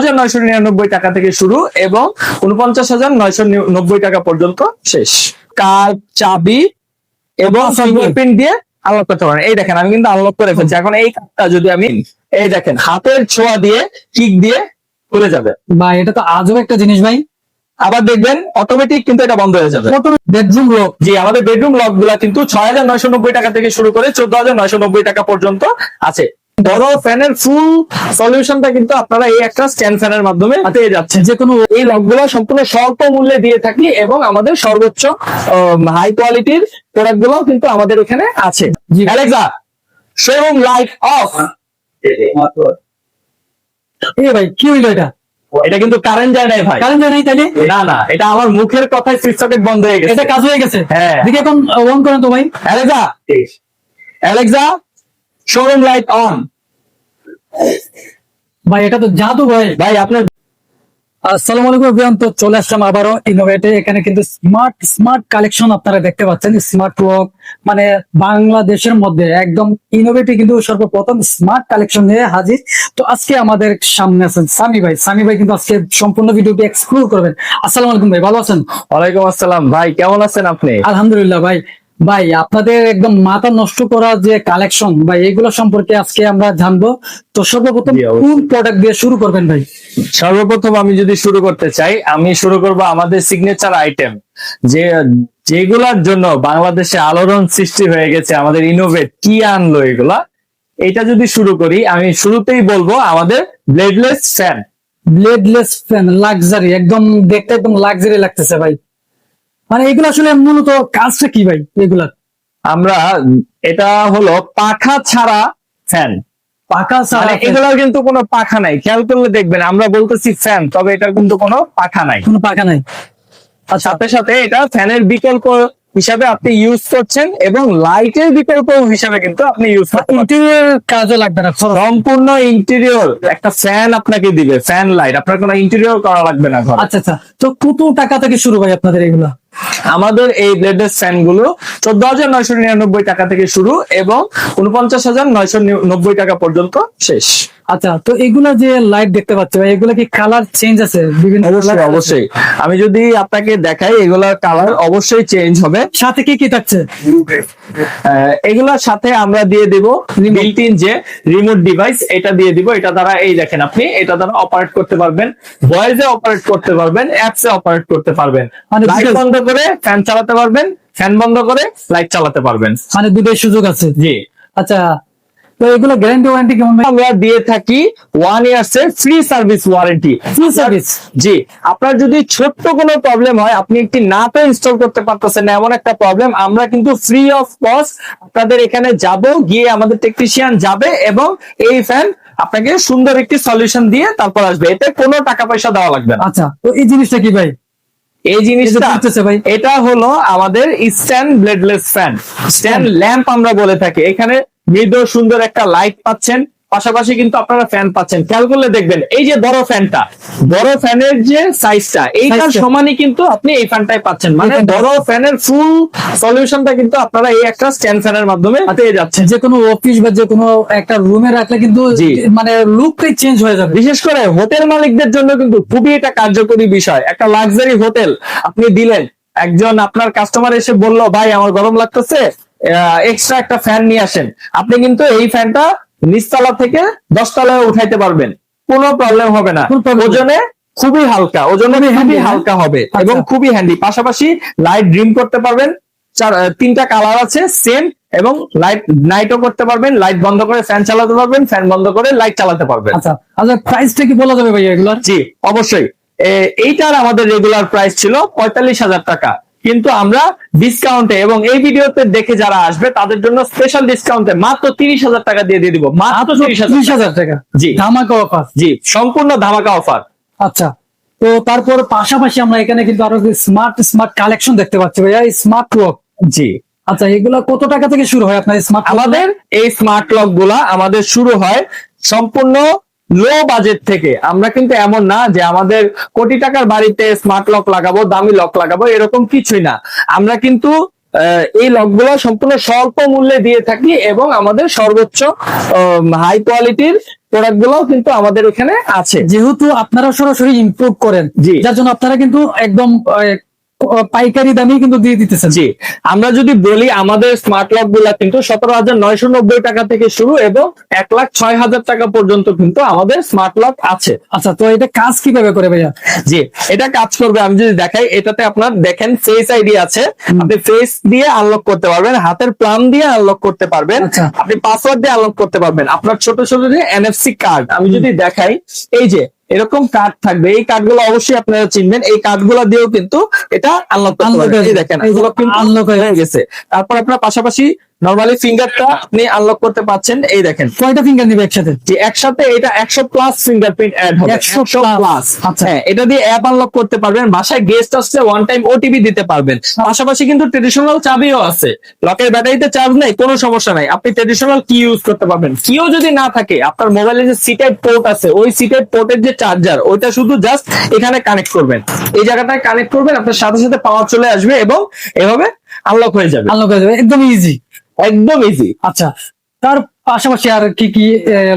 হাজার নয়শো নিরানব্বই টাকা থেকে শুরু এবং উনপঞ্চাশ হাজার নয়শো নব্বই টাকা পর্যন্ত শেষ। কার চাবি এবং ফিঙ্গারপ্রিন্ট দিয়ে আনলক করতে পারেন। এই দেখেন আমি কিন্তু আনলক করে ফেলছি। এখন এই কার্ডটা যদি আমি এই দেখেন হাতের ছোঁয়া দিয়ে কিক দিয়ে খুলে যাবে। ভাই এটা তো আজব একটা জিনিস ভাই। আবার দেখবেন অটোমেটিক কিন্তু এটা বন্ধ হয়ে যাবে। বেডরুম লক জি আমাদের বেডরুম লকগুলা কিন্তু ছয় হাজার নয়শো নব্বই টাকা থেকে শুরু করে চোদ্দ হাজার নয়শো নব্বই টাকা পর্যন্ত আছে। বড় ফ্যানের ফুল সলিউশনটা কিন্তু আপনারা এই একটা স্ট্যান্ড ফ্যানের মাধ্যমে পেয়ে যাচ্ছেন। যে কোনো এই লকগুলো সম্পূর্ণ স্বল্প মূল্যে দিয়ে থাকি এবং আমাদের সর্বোচ্চ হাই কোয়ালিটির প্রোডাক্টগুলো কিন্তু আমাদের এখানে আছে। অ্যালেক্সা শোরুম লাইট অফ ভাই কি হইল এটা? এটা কিন্তু কারেন্ট যায় নাই ভাই। কারেন্ট নাই তাইলে? না না এটা আমার মুখের কথায় সুইচ সকেট বন্ধ হয়ে গেছে। এটা কাজ হয়ে গেছে? হ্যাঁ। দেখি এখন অন করেন তো ভাই। Alexa Alexa showroom light on ভাই এটা তো জাদু ভাই। ভাই আপনার আসসালামু আলাইকুম এভরিওয়ান তো চলে আসলাম আবারও ইনোভেটে এখানে কিন্তু স্মার্ট স্মার্ট কালেকশন আপনারা দেখতে পাচ্ছেন স্মার্ট ওয়ার্ক মানে বাংলাদেশের মধ্যে একদম ইনোভেটিভ কিন্তু সর্বপ্রথম স্মার্ট কালেকশন নিয়ে হাজির। তো আজকে আমাদের সামনে আছেন সামি ভাই। সামি ভাই কিন্তু আজকে সম্পূর্ণ ভিডিওটি এক্সপ্লোর করবেন। আসসালামু আলাইকুম ভাই ভালো আছেন? ওয়ালাইকুম আসসালাম। ভাই কেমন আছেন আপনি? আলহামদুলিল্লাহ ভাই ভাই আপনাদের একদম মাথা নষ্ট করা যে কালেকশন ভাই এগুলো সম্পর্কে আজকে আমরা জানব। তো সর্বপ্রথম কোন প্রোডাক্ট দিয়ে শুরু করবেন ভাই? সর্বপ্রথম আমি যদি শুরু করতে চাই আমি শুরু করব আমাদের সিগনেচার আইটেম যে যেগুলার জন্য বাংলাদেশে আলোড়ন সৃষ্টি হয়ে গেছে আমাদের ইনোভেট কি আনলো এগুলা এটা যদি শুরু করি আমি শুরুতেই বলব আমাদের bladeless fan bladeless fan luxury একদম দেখতে একদম লাক্সারি লাগতেছে ভাই। মানে এগুলো আসলে মূলত কাজটা কি ভাই এগুলা? আমরা এটা হলো পাখা ছাড়া ফ্যান মানে ছাড়া এগুলোর কিন্তু কোনো পাখা নাই। খেয়াল করলে দেখবেন আমরা বলতেছি ফ্যান তবে এটার কিন্তু কোনো পাখা নাই। কোনো পাকা নাই। আচ্ছা। সাথে সাথে এটা ফ্যানের বিকল্প হিসাবে আপনি ইউজ করছেন এবং লাইটের বিকল্প হিসাবে কিন্তু আপনি ইউজ ইন্টেরিয়র কাজও লাগবে না সম্পূর্ণ ইন্টেরিয়র একটা ফ্যান আপনাকে দিবে ফ্যান লাইট আপনার কোনো ইন্টেরিয়র করা লাগবে না আচ্ছা আচ্ছা। তো কত টাকা থেকে শুরু হয় আপনাদের এগুলা? আমাদের এই ব্লেডের ফ্যানগুলো চোদ্দ হাজার নয়শো নিরানব্বই টাকা থেকে শুরু এবং উনপঞ্চাশ হাজার নয়শো নব্বই টাকা পর্যন্ত শেষ। আচ্ছা তো এগুলা যে লাইট দেখতে পাচ্ছি এগুলা কি কালার চেঞ্জ আছে? বিভিন্ন অবশ্যই আমি যদি আপনাকে দেখাই এগুলার কালার অবশ্যই চেঞ্জ হবে। সাথে কি কি থাকছে? এগুলোর সাথে আমরা দিয়ে দিব বিল্ট ইন যে রিমোট ডিভাইস এটা দিয়ে দিব। এটা দ্বারা এই দেখেন আপনি এটা দ্বারা অপারেট করতে পারবেন ভয়েসে অপারেট করতে পারবেন অ্যাপসে অপারেট করতে পারবেন। মানে করে ফ্যান চালাতে পারবেন ফ্যান বন্ধ করে লাইট চালাতে পারবেন। মানে দুটোই সুযোগ আছে। জি। আচ্ছা তো এগুলো গ্যারান্টি ওয়ারেন্টি কেমন ভাই? আমরা দিয়ে থাকি ওয়ান ইয়ার্স এর free service warranty full service জি আপনার যদি ছোট্ট কোনো প্রবলেম হয় আপনি একটি নাটও ইনস্টল করতে পারতেছেন না এমন একটা প্রবলেম আমরা কিন্তু ফ্রি অফ কস্ট আপনাদের এখানে যাব গিয়ে আমাদের টেকনিশিয়ান যাবে এবং এই ফ্যান আপনাকে সুন্দর একটি সলিউশন দিয়ে তারপর আসবে। এতে কোনো টাকা পয়সা দেওয়া লাগবে না। আচ্ছা তো এই জিনিসটা কি ভাই? এই জিনিসটা ভাই। এটা হলো আমাদের stand bladeless fan. Stand lamp আমরা বলে থাকি। এখানে মৃদু সুন্দর একটা লাইট পাচ্ছেন। পাশাপাশি কিন্তু আপনারা ফ্যান পাচ্ছেন। খেয়াল করলে দেখবেন এই যে বড় ফ্যানটা বড় ফ্যানের যে সাইজটা এইটার সমানই কিন্তু আপনি এই ফ্যানটাই পাচ্ছেন। মানে। বড় ফ্যানের ফুল সলিউশনটা কিন্তু আপনারা এই একটা স্ট্যান্ড ফ্যানের মাধ্যমে পেয়ে যাচ্ছেন। যে কোনো অফিস বা যে কোনো একটা রুমে রাখলে কিন্তু মানে লুকটাই চেঞ্জ হয়ে যাবে। বিশেষ করে হোটেল মালিকদের জন্য কিন্তু খুবই এটা কার্যকরী বিষয়। একটা লাক্সারি হোটেল আপনি দিলেন একজন আপনার কাস্টমার এসে বলল ভাই আমার গরম লাগতেছে এক্সট্রা একটা ফ্যান নিয়ে আসেন। আপনি কিন্তু এই ফ্যানটা নিচতলা থেকে দশতলায় উঠাইতে পারবেন। কোনো প্রবলেম হবে না। ওজনে খুবই হালকা ওজনে খুবই? হালকা হবে আচ্ছা। এবং খুবই হ্যান্ডি পাশাপাশি লাইট ড্রিম করতে পারবেন। তিনটা কালার আছে সেম এবং লাইট নাইটও করতে পারবেন। লাইট বন্ধ করে ফ্যান চালাতে পারবেন ফ্যান বন্ধ করে লাইট চালাতে পারবেন। আচ্ছা আচ্ছা প্রাইসটা কি বলা যাবে ভাই এগুলো জি অবশ্যই। এইটার আমাদের রেগুলার প্রাইস ছিল পঁয়তাল্লিশ হাজার টাকা। কিন্তু আমরা ডিসকাউন্টে এবং এই ভিডিওতে দেখে যারা আসবে তাদের জন্য স্পেশাল ডিসকাউন্টে মাত্র তিরিশ হাজার টাকা দিয়ে দিয়ে দিব। মাত্র তিরিশ হাজার টাকা। জি। ধামাকা অফার জি সম্পূর্ণ ধামাকা অফার আচ্ছা তো তারপর পাশাপাশি আমরা এখানে কিন্তু আরও স্মার্ট স্মার্ট কালেকশন দেখতে পাচ্ছি ভাইয়া স্মার্ট ওয়ার্ক জি। আচ্ছা এগুলো কত টাকা থেকে শুরু হয় আপনার স্মার্ট আমাদের এই স্মার্ট লকগুলা আমাদের শুরু হয় সম্পূর্ণ লো বাজেট থেকে। আমরা কিন্তু এমন না যে আমাদের কোটি টাকার বাড়িতে স্মার্ট লক লাগাবো দামি লক লাগাবো এরকম কিছুই না। আমরা কিন্তু এই লকগুলো সম্পূর্ণ স্বল্প মূল্যে দিয়ে থাকি এবং আমাদের সর্বোচ্চ হাই কোয়ালিটির প্রোডাক্ট গুলোও কিন্তু আমাদের এখানে আছে। যেহেতু আপনারা সরাসরি ইম্পোর্ট করেন। যার জন্য আপনারা কিন্তু একদম পাইকারি দামে কিন্তু দিয়ে দিতেছেন। জি। আমরা যদি বলি আমাদের স্মার্ট লকগুলা কিন্তু সতেরো হাজার নয়শো নব্বই টাকা থেকে শুরু এবং এক লাখ ছয় হাজার টাকা পর্যন্ত কিন্তু আমাদের স্মার্ট লক আছে। আচ্ছা তো এটা কাজ কীভাবে করে ভাইয়া? জি এটা কাজ করবে আমি যদি দেখাই এটাতে আপনার দেখেন ফেস আইডি আছে। আপনি ফেস দিয়ে আনলক করতে পারবেন হাতের প্লাম দিয়ে আনলক করতে পারবেন আচ্ছা। আপনি পাসওয়ার্ড দিয়ে আনলক করতে পারবেন। আপনার ছোট ছোট যে এনএফসি কার্ড আমি যদি দেখাই এই যে এরকম কাঠ থাকবে। এই কাঠগুলো অবশ্যই আপনারা চিনবেন। এই কাঠগুলো দিয়েও কিন্তু এটা আনলক করতে পারবেন। দেখেন এই এগুলো কিন্তু আনলক হয়ে গেছে। তারপর আপনার পাশাপাশি নরমালি ফিঙ্গারটা আপনি আনলক করতে পারছেন এই দেখেন। কয়টা ফিঙ্গার নিবে একসাথে? যে একসাথে এটা একশো প্লাস ফিঙ্গারপ্রিন্ট অ্যাড হবে। 100 প্লাস আচ্ছা। হ্যাঁ এটা দিয়ে অ্যাপ আনলক করতে পারবেন। বাসায় গেস্ট আসলে ওয়ান টাইম ওটিপি দিতে পারবেন। পাশাপাশি কিন্তু ট্রেডিশনাল চাবিও আছে। লকের ব্যাটারিতে চার্জ নেই কোনো সমস্যা নাই। আপনি ট্রেডিশনাল কি ইউজ করতে পারবেন। কিও যদি না থাকে আপনার মোবাইলে যে সি টাইপ পোর্ট আছে ওই সি টাইপ পোর্টের যে চার্জার ওইটা শুধু জাস্ট এখানে কানেক্ট করবেন। এই জায়গাটায় কানেক্ট করবেন আপনার সাথে সাথে পাওয়ার চলে আসবে এবং এভাবে আনলক হয়ে যাবে। আনলক হয়ে যাবে। একদম ইজি একদম ইজি আচ্ছা তার পাশাপাশি আর কি কি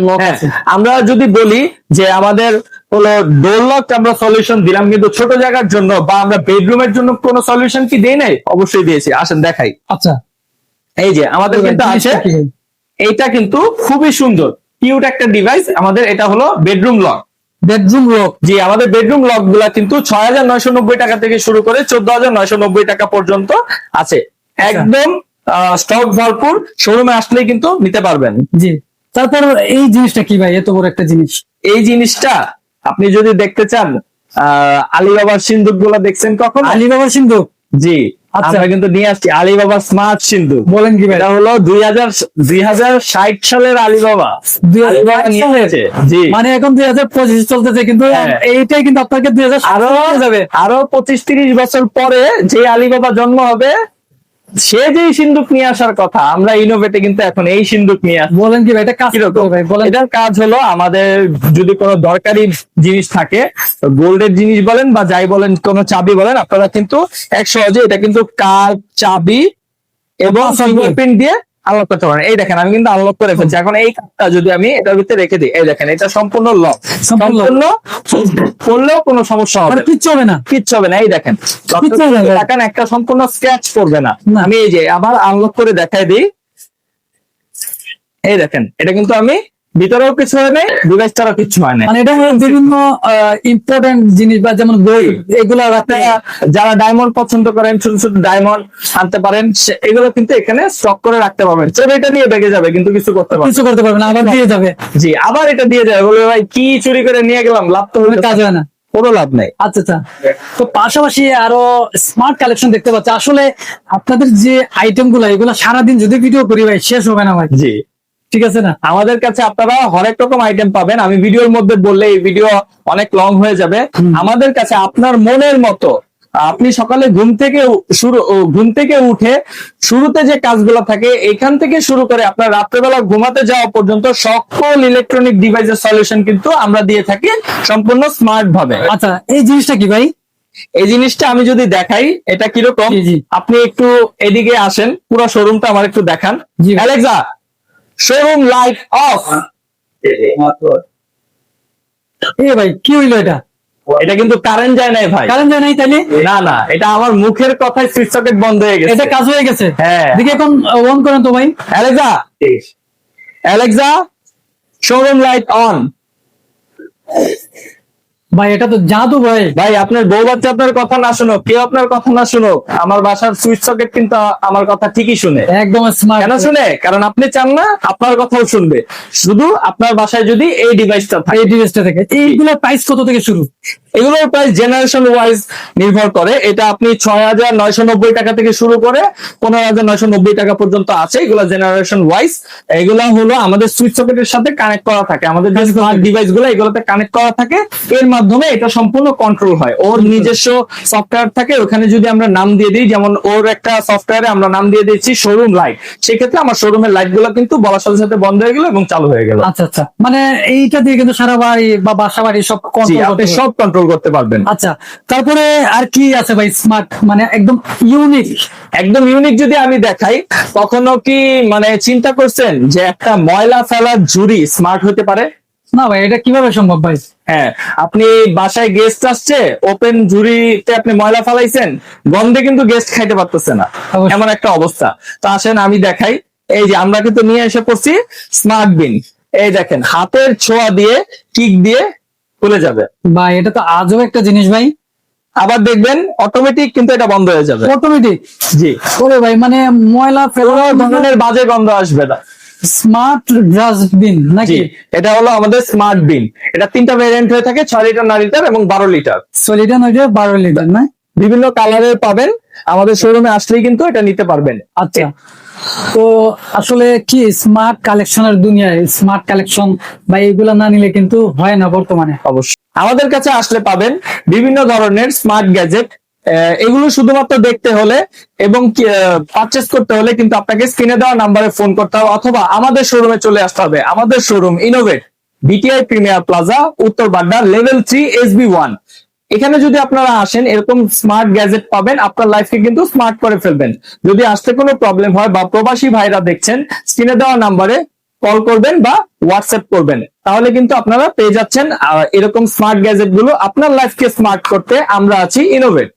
লক হ্যাঁ আছে? আমরা যদি বলি যে আমাদের হলো ডোর লক আমরা সলিউশন দিলাম কিন্তু ছোট জায়গার জন্য বা আমরা বেডরুমের জন্য কোনো সলিউশন কি দেই নাই? অবশ্যই দিয়েছি। আসেন দেখাই। আচ্ছা। এই যে আমাদের কিন্তু আছে? এইটা কিন্তু খুবই সুন্দর। কিউট একটা ডিভাইস আমাদের এটা হলো বেডরুম লক বেডরুম লক জি আমাদের বেডরুম লকগুলা কিন্তু ছয় হাজার নয়শো নব্বই টাকা থেকে শুরু করে চোদ্দ হাজার নয়শো নব্বই টাকা পর্যন্ত আছে। একদম স্টক ভরপুর শোরুমে আসলেই কিন্তু নিতে পারবেন। জি। তারপর এই জিনিসটা কি ভাই? এত বড় একটা জিনিস। এই জিনিসটা আপনি যদি দেখতে চান আলিবাবার সিন্ধুকগুলো দেখছেন কখন? আলিবাবার সিন্ধু জি। আচ্ছা। আমরা কিন্তু নিয়ে আসছি আলিবাবার স্মার্ট সিন্ধু বলেন কি ভাই? এটা হলো দুই হাজার দুই হাজার ষাট সালের আলিবাবা। আলিবাবা মানে এখন দুই হাজার পঁচিশ চলতেছে কিন্তু হ্যাঁ। এইটাই কিন্তু আপনাকে দুই হাজার আরও যাবে। আরও পঁচিশ তিরিশ বছর পরে যে আলিবাবা জন্ম হবে সে যে সিন্ধুক নিয়ে আসার কথা আমরা ইনোভেটে কিন্তু এখন এই সিন্ধুক নিয়ে বলেন কি ভাই এটা কাজ? বলেন। এটার কাজ হলো আমাদের যদি কোনো দরকারি জিনিস থাকে গোল্ডের জিনিস বলেন বা যাই বলেন কোনো চাবি বলেন আপনারা কিন্তু এক সহজে এটা কিন্তু কার চাবি এবং ফিঙ্গারপ্রিন্ট দিয়ে আনলক করতে পারেন। এই দেখেন আমি কিন্তু আনলক করে ফেলছি। এখন এই কার্ডটা যদি আমি এটার ভিতরে রেখে দিই এই দেখেন এটা সম্পূর্ণ লক সম্পূর্ণ করলেও কোনো সমস্যা হবে কিচ্ছু হবে না। কিচ্ছু হবে না। এই দেখেন দেখেন একটা সম্পূর্ণ স্ক্র্যাচ করবে না। না। আমি এই যে আবার আনলক করে দেখাই দিই। এই দেখেন এটা কিন্তু আমি ভিতরেও কিছু হয় নাই ডিভাইসটারও কিছু হয় নাই। মানে এটা বিভিন্ন ইম্পর্টেন্ট জিনিস বা যেমন বই এগুলা আপনারা যারা ডায়মন্ড পছন্দ করেন ছোট ছোট ডায়মন্ড আনতে পারেন এগুলো কিন্তু এখানে স্টক করে রাখতে পারবেন। এটা নিয়ে যাবে কিন্তু কিছু করতে পারবেন। কিছু করতে আবার দিয়ে যাবে। জি আবার এটা দিয়ে যাবে বলবে ভাই কি চুরি করে নিয়ে গেলাম? লাভ তো হলে কাজ হয় না। কোনো লাভ নাই। আচ্ছা আচ্ছা। তো পাশাপাশি আরও স্মার্ট কালেকশন দেখতে পাচ্ছি। আসলে আপনাদের যে আইটেমগুলা এগুলা সারাদিন যদি ভিডিও করি ভাই শেষ হবে না ভাই। জি। ঠিক আছে না? আমাদের কাছে আপনারা হরেক রকম আইটেম পাবেন। আমি ভিডিওর মধ্যে বললে এই ভিডিও অনেক লং হয়ে যাবে। আমাদের কাছে আপনার মনের মতো আপনি সকালে ঘুম থেকে শুরু ঘুম থেকে উঠে শুরুতে যে কাজগুলো থাকে এখান থেকে শুরু করে আপনার রাত্রেবেলা ঘুমাতে যাওয়া পর্যন্ত সকল ইলেকট্রনিক ডিভাইসের সলিউশন কিন্তু আমরা দিয়ে থাকি সম্পূর্ণ স্মার্ট ভাবে আচ্ছা এই জিনিসটা কি ভাই? এই জিনিসটা আমি যদি দেখাই এটা কীরকম। আপনি একটু এদিকে আসেন পুরো শোরুমটা আমার একটু দেখান। অ্যালেক্সা শোরুম লাইট অফ এ ভাই কি হইল এটা? এটা কিন্তু কারেন্ট যায় নাই ভাই। কারেন্ট যায় নাই তাইলে? না না এটা আমার মুখের কথায় সুইচ সকেট বন্ধ হয়ে গেছে। এটা কাজ হয়ে গেছে? হ্যাঁ। দেখি এখন অন করেন তো ভাই। Alexa Alexa showroom light on ভাই এটা তো জাদু ভাই। ভাই আপনার বউ বাচ্চা আপনার কথা না শুনুক কেউ আপনার কথা না শুনুক আমার বাসার সুইচ সকেট কিন্তু আমার কথা ঠিকই শুনে। একদম স্মার্ট কেন শুনে? কারণ আপনি চান না আপনার কথাও শুনবে। শুধু আপনার বাসায় যদি এই ডিভাইসটা থাকে। এই ডিভাইসটা থাকে। এইগুলোর প্রাইস কত থেকে শুরু? এগুলোর প্রাইস জেনারেশন ওয়াইজ নির্ভর করে। এটা আপনি ছয় হাজার নয়শো নব্বই টাকা থেকে শুরু করে পনেরো হাজার নয়শো নব্বই টাকা পর্যন্ত আছে এগুলো জেনারেশন ওয়াইজ এগুলা হলো আমাদের সুইচ সকেটের সাথে কানেক্ট করা থাকে। আমাদের যে স্মার্ট ডিভাইসগুলো এগুলোতে কানেক্ট করা থাকে। এর মাধ্যমে এটা সম্পূর্ণ কন্ট্রোল হয়। ওর নিজস্ব সফটওয়্যার থাকে। ওখানে যদি আমরা নাম দিয়ে দিই যেমন ওর একটা সফটওয়্যারে আমরা নাম দিয়ে দিচ্ছি শোরুম লাইট সেক্ষেত্রে আমার শোরুমের লাইটগুলো কিন্তু বলার সাথে সাথে বন্ধ হয়ে গেল এবং চালু হয়ে গেল। আচ্ছা আচ্ছা। মানে এইটা দিয়ে কিন্তু সারা বাড়ি বা বাসা বাড়ি সব কন্ট্রোল সব কন্ট্রোল করতে পারবেন। আচ্ছা তারপরে আর কি আছে ভাই? স্মার্ট মানে একদম ইউনিক একদম ইউনিক যদি আমি দেখাই কখনো কি মানে চিন্তা করছেন যে একটা ময়লা ফেলার ঝুড়ি স্মার্ট হতে পারে? না ভাই এটা কীভাবে সম্ভব ভাই? হ্যাঁ আপনি বাসায় গেস্ট আসছে ওপেন ঝুড়িতে আপনি ময়লা ফালাইছেন গন্ধে কিন্তু গেস্ট খাইতে পারতেছে না। এমন একটা অবস্থা। তো আসেন আমি দেখাই। এই যে আমরা কিন্তু নিয়ে এসে পড়ছি স্মার্ট বিন এই দেখেন হাতের ছোঁয়া দিয়ে কিক দিয়ে খুলে যাবে। ভাই এটা তো আজও একটা জিনিস ভাই। আবার দেখবেন অটোমেটিক কিন্তু এটা বন্ধ হয়ে যাবে। অটোমেটিক জি। ওরে ভাই মানে ময়লা ফেলার ধরনের বাজে গন্ধ আসবে না। স্মার্ট ডাস্টবিন নাকি? এটা হলো আমাদের স্মার্ট বিন এটা তিনটা ভেরিয়েন্ট হয়ে থাকে ছয় লিটার নয় লিটার এবং বারো লিটার সলিডান ওইটা বারো লিটার না? বিভিন্ন কালারের পাবেন। আমাদের শোরুমে আসলেই কিন্তু এটা নিতে পারবেন। আচ্ছা। তো আসলে কি স্মার্ট কালেকশনের দুনিয়ায় স্মার্ট কালেকশন বা এগুলা না নিলে কিন্তু হয় না বর্তমানে? অবশ্যই। আমাদের কাছে আসলে পাবেন বিভিন্ন ধরনের স্মার্ট গ্যাজেট এগুলো শুধুমাত্র দেখতে হলে এবং পারচেস করতে হলে কিন্তু আপনাকে স্ক্রিনে দেওয়া নাম্বারে ফোন করতে হবে অথবা আমাদের শোরুমে চলে আসতে হবে। আমাদের showroom Innovate BTI Premier Plaza Uttar Badda level three SB one এখানে যদি আপনারা আসেন, এরকম স্মার্ট গ্যাজেট পাবেন, আপনার লাইফকে কিন্তু স্মার্ট করে ফেলবেন। যদি আসতে কোনো প্রবলেম হয় বা প্রবাসী ভাইরা দেখছেন স্ক্রিনে দেওয়া নাম্বারে কল করবেন বা হোয়াটসঅ্যাপ করবেন। তাহলে কিন্তু আপনারা পেয়ে যাচ্ছেন এরকম স্মার্ট গ্যাজেটগুলো আপনার লাইফকে স্মার্ট করতে আমরা আছি ইনোভেট